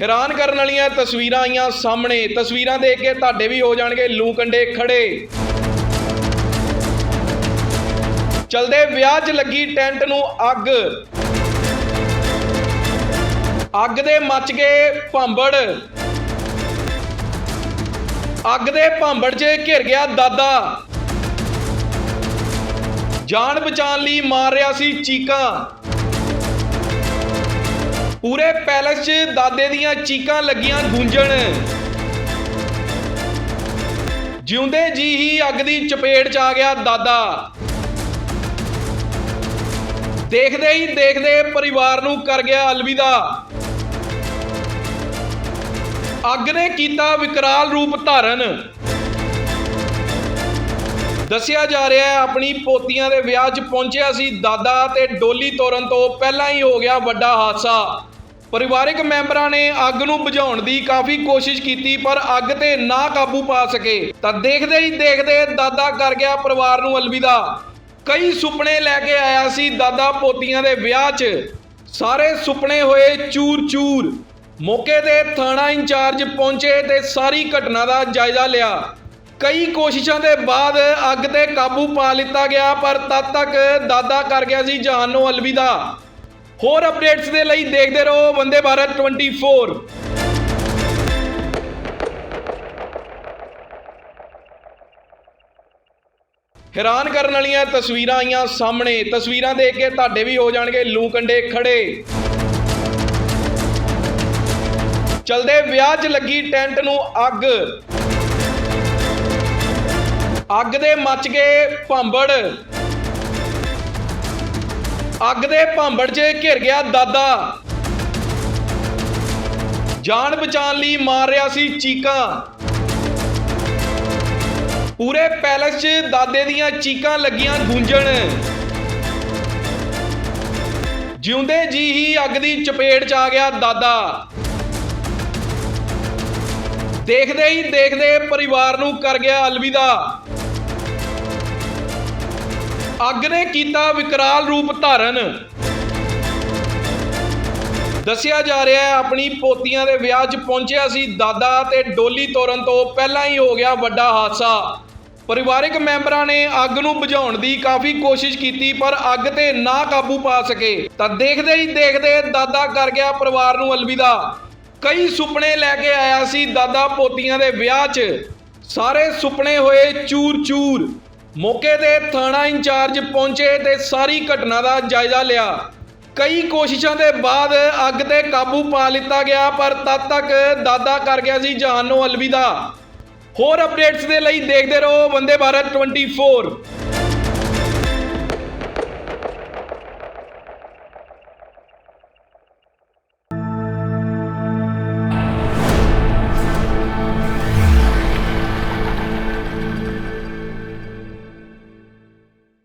ਹੈਰਾਨ ਕਰਨ ਵਾਲੀਆਂ ਤਸਵੀਰਾਂ ਆਈਆਂ ਸਾਹਮਣੇ। ਤਸਵੀਰਾਂ ਦੇਖ ਕੇ ਤੁਹਾਡੇ ਵੀ ਹੋ ਜਾਣਗੇ ਲੂ ਕੰਡੇ ਖੜੇ। ਚਲਦੇ ਵਿਆਹ 'ਚ ਲੱਗੀ ਟੈਂਟ ਨੂੰ ਅੱਗ। ਅੱਗ ਦੇ ਮੱਚ ਗਏ ਭਾਂਬੜ। ਅੱਗ ਦੇ ਭਾਂਬੜ 'ਚ ਘਿਰ ਗਿਆ ਦਾਦਾ। ਜਾਨ ਬਚਾਉਣ ਲਈ ਮਾਰ ਰਿਹਾ ਸੀ ਚੀਕਾਂ। ਪੂਰੇ ਪੈਲਸ 'ਚ ਦਾਦੇ ਦੀਆਂ ਚੀਕਾਂ ਲੱਗੀਆਂ ਗੂੰਜਣ। ਜਿਉਂਦੇ ਜੀ ਹੀ ਅੱਗ ਦੀ ਚਪੇਟ 'ਚ ਆ ਗਿਆ ਦਾਦਾ। ਦੇਖਦੇ ਹੀ ਦੇਖਦੇ ਪਰਿਵਾਰ ਨੂੰ ਕਰ ਗਿਆ ਅਲਵਿਦਾ। ਅੱਗ ਨੇ ਕੀਤਾ ਵਿਕਰਾਲ ਰੂਪ ਧਾਰਨ। ਦੱਸਿਆ ਜਾ ਰਿਹਾ ਹੈ, ਆਪਣੀ ਪੋਤੀਆਂ ਦੇ ਵਿਆਹ 'ਚ ਪਹੁੰਚਿਆ ਸੀ ਦਾਦਾ ਤੇ ਡੋਲੀ ਤੋਰਨ ਤੋਂ ਪਹਿਲਾਂ ਹੀ ਹੋ ਗਿਆ ਵੱਡਾ ਹਾਦਸਾ। ਪਰਿਵਾਰਕ ਮੈਂਬਰਾਂ ਨੇ ਅੱਗ ਨੂੰ ਬੁਝਾਉਣ ਦੀ ਕਾਫੀ ਕੋਸ਼ਿਸ਼ ਕੀਤੀ, ਪਰ ਅੱਗ ਤੇ ਨਾ ਕਾਬੂ ਪਾ ਸਕੇ। ਤਾਂ ਦੇਖਦੇ ਹੀ ਦੇਖਦੇ ਦਾਦਾ ਕਰ ਗਿਆ ਪਰਿਵਾਰ ਨੂੰ ਅਲਵਿਦਾ। ਕਈ ਸੁਪਨੇ ਲੈ ਕੇ ਆਇਆ ਸੀ ਦਾਦਾ ਪੋਤੀਆਂ ਦੇ ਵਿਆਹ 'ਚ। ਸਾਰੇ ਸੁਪਨੇ ਹੋਏ ਚੂਰ-ਚੂਰ। ਮੌਕੇ ਤੇ ਥਾਣਾ ਇੰਚਾਰਜ ਪਹੁੰਚੇ ਤੇ ਸਾਰੀ ਘਟਨਾ ਦਾ ਜਾਇਜ਼ਾ ਲਿਆ। ਕਈ ਕੋਸ਼ਿਸ਼ਾਂ ਦੇ ਬਾਅਦ ਅੱਗ ਤੇ ਕਾਬੂ ਪਾ ਲਿੱਤਾ ਗਿਆ, ਪਰ ਤਦ ਤੱਕ ਦਾਦਾ ਕਰ ਗਿਆ ਸੀ ਜਾਨ ਨੂੰ ਅਲਵਿਦਾ। ਹੋਰ ਅਪਡੇਟਸ ਦੇ ਲਈ ਦੇਖਦੇ ਰਹੋ, ਵੰਦੇ ਭਾਰਤ 24 ਹੈਰਾਨ ਕਰਨ ਵਾਲੀਆਂ ਤਸਵੀਰਾਂ ਆਈਆਂ ਸਾਹਮਣੇ। ਤਸਵੀਰਾਂ ਦੇਖ ਕੇ ਤੁਹਾਡੇ ਵੀ ਹੋ ਜਾਣਗੇ ਲੂ ਕੰਡੇ ਖੜੇ ਚਲਦੇ ਵਿਆਹ 'ਚ ਲੱਗੀ ਟੈਂਟ ਨੂੰ ਅੱਗ। ਅੱਗ ਦੇ ਮੱਚ ਗਏ ਭਾਂਬੜ। ਅੱਗ ਦੇ ਭਾਂਬੜ 'ਚ ਘਿਰ ਗਿਆ ਦਾਦਾ। ਜਾਨ ਬਚਾਉਣ ਲਈ ਮਾਰ ਰਿਹਾ ਸੀ ਚੀਕਾਂ। ਪੂਰੇ ਪੈਲਸ 'ਚ ਦਾਦੇ ਦੀਆਂ ਚੀਕਾਂ ਲੱਗੀਆਂ ਗੂੰਜਣ। ਜਿਉਂਦੇ ਜੀ ਹੀ ਅੱਗ ਦੀ ਚਪੇਟ 'ਚ ਆ ਗਿਆ ਦਾਦਾ। ਦੇਖਦੇ ਹੀ ਦੇਖਦੇ ਪਰਿਵਾਰ ਨੂੰ ਕਰ ਗਿਆ ਅਲਵਿਦਾ। ਅੱਗ ਨੇ ਕੀਤਾ ਵਿਕਰਾਲ ਰੂਪ ਧਾਰਨ। ਦੱਸਿਆ ਜਾ ਰਿਹਾ ਹੈ, ਆਪਣੀ ਪੋਤੀਆਂ ਦੇ ਵਿਆਹ 'ਚ ਪਹੁੰਚਿਆ ਸੀ ਦਾਦਾ ਤੇ ਡੋਲੀ ਤੋਰਨ ਤੋਂ ਪਹਿਲਾਂ ਹੀ ਹੋ ਗਿਆ ਵੱਡਾ ਹਾਦਸਾ। ਪਰਿਵਾਰਕ ਮੈਂਬਰਾਂ ਨੇ ਅੱਗ ਨੂੰ ਬੁਝਾਉਣ ਦੀ ਕਾਫੀ ਕੋਸ਼ਿਸ਼ ਕੀਤੀ, ਪਰ ਅੱਗ ਤੇ ਨਾ ਕਾਬੂ ਪਾ ਸਕੇ। ਤਾਂ ਦੇਖਦੇ ਹੀ ਦੇਖਦੇ ਦਾਦਾ ਕਰ ਗਿਆ ਪਰਿਵਾਰ ਨੂੰ ਅਲਵਿਦਾ। ਕਈ ਸੁਪਨੇ ਲੈ ਕੇ ਆਇਆ ਸੀ ਦਾਦਾ ਪੋਤੀਆਂ ਦੇ ਵਿਆਹ 'ਚ। ਸਾਰੇ ਸੁਪਨੇ ਹੋਏ ਚੂਰ-ਚੂਰ। ਮੌਕੇ ਤੇ ਥਾਣਾ ਇੰਚਾਰਜ ਪਹੁੰਚੇ ਤੇ ਸਾਰੀ ਘਟਨਾ ਦਾ ਜਾਇਜ਼ਾ ਲਿਆ। ਕਈ ਕੋਸ਼ਿਸ਼ਾਂ ਦੇ ਬਾਅਦ ਅੱਗ ਤੇ ਕਾਬੂ ਪਾ ਲਿੱਤਾ ਗਿਆ, ਪਰ ਤਦ ਤੱਕ ਦਾਦਾ ਕਰ ਗਿਆ ਸੀ ਜਾਨ ਨੂੰ ਅਲਵਿਦਾ। ਹੋਰ ਅਪਡੇਟਸ ਦੇ ਲਈ ਦੇਖਦੇ ਰਹੋ, ਵੰਦੇ ਭਾਰਤ 24